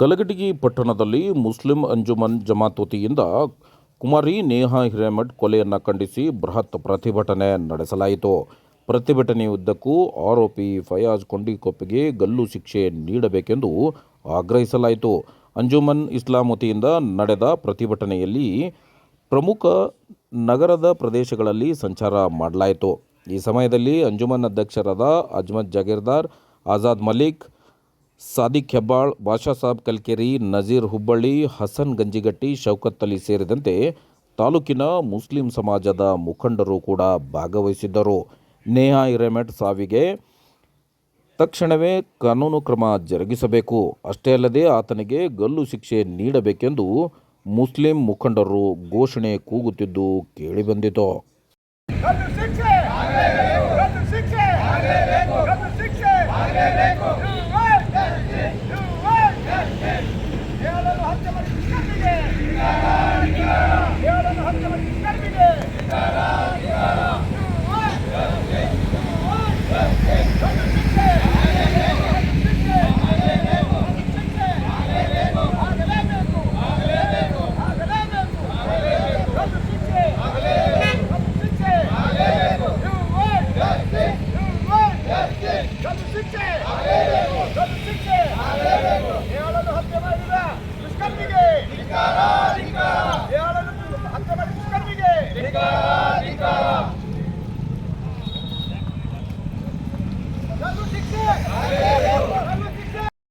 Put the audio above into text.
ಕಲಘಟಗಿ ಪಟ್ಟಣದಲ್ಲಿ ಮುಸ್ಲಿಂ ಅಂಜುಮನ್ ಜಮಾತ್ ವತಿಯಿಂದ ಕುಮಾರಿ ನೇಹಾ ಹಿರೇಮಠ್ ಕೊಲೆಯನ್ನು ಖಂಡಿಸಿ ಬೃಹತ್ ಪ್ರತಿಭಟನೆ ನಡೆಸಲಾಯಿತು. ಪ್ರತಿಭಟನೆಯುದ್ದಕ್ಕೂ ಆರೋಪಿ ಫಯಾಜ್ ಕೊಂಡಿಕೊಪ್ಪಿಗೆ ಗಲ್ಲು ಶಿಕ್ಷೆ ನೀಡಬೇಕೆಂದು ಆಗ್ರಹಿಸಲಾಯಿತು. ಅಂಜುಮನ್ ಇಸ್ಲಾಂ ವತಿಯಿಂದ ನಡೆದ ಪ್ರತಿಭಟನೆಯಲ್ಲಿ ಪ್ರಮುಖ ನಗರದ ಪ್ರದೇಶಗಳಲ್ಲಿ ಸಂಚಾರ ಮಾಡಲಾಯಿತು. ಈ ಸಮಯದಲ್ಲಿ ಅಂಜುಮನ್ ಅಧ್ಯಕ್ಷರಾದ ಅಜ್ಮದ್ ಜಗೀರ್ದಾರ್, ಆಜಾದ್ ಮಲಿಕ್ ಸಾದಿಕ್ ಹೆಬ್ಬಾಳ್ ಬಾಷಾ ಸಾಬ್ ಕಲ್ಕೆರಿ, ನಜೀರ್ ಹುಬ್ಬಳ್ಳಿ, ಹಸನ್ ಗಂಜಿಗಟ್ಟಿ ಶೌಕತ್ ಅಲಿ ಸೇರಿದಂತೆ ತಾಲೂಕಿನ ಮುಸ್ಲಿಂ ಸಮಾಜದ ಮುಖಂಡರು ಕೂಡ ಭಾಗವಹಿಸಿದ್ದರು. ನೇಹಾ ಹಿರೇಮಠ್ ಸಾವಿಗೆ ತಕ್ಷಣವೇ ಕಾನೂನು ಕ್ರಮ ಜರುಗಿಸಬೇಕು. ಅಷ್ಟೇ ಅಲ್ಲದೆ ಆತನಿಗೆ ಗಲ್ಲು ಶಿಕ್ಷೆ ನೀಡಬೇಕೆಂದು ಮುಸ್ಲಿಂ ಮುಖಂಡರು ಘೋಷಣೆ ಕೂಗುತ್ತಿದ್ದು ಕೇಳಿಬಂದಿತು.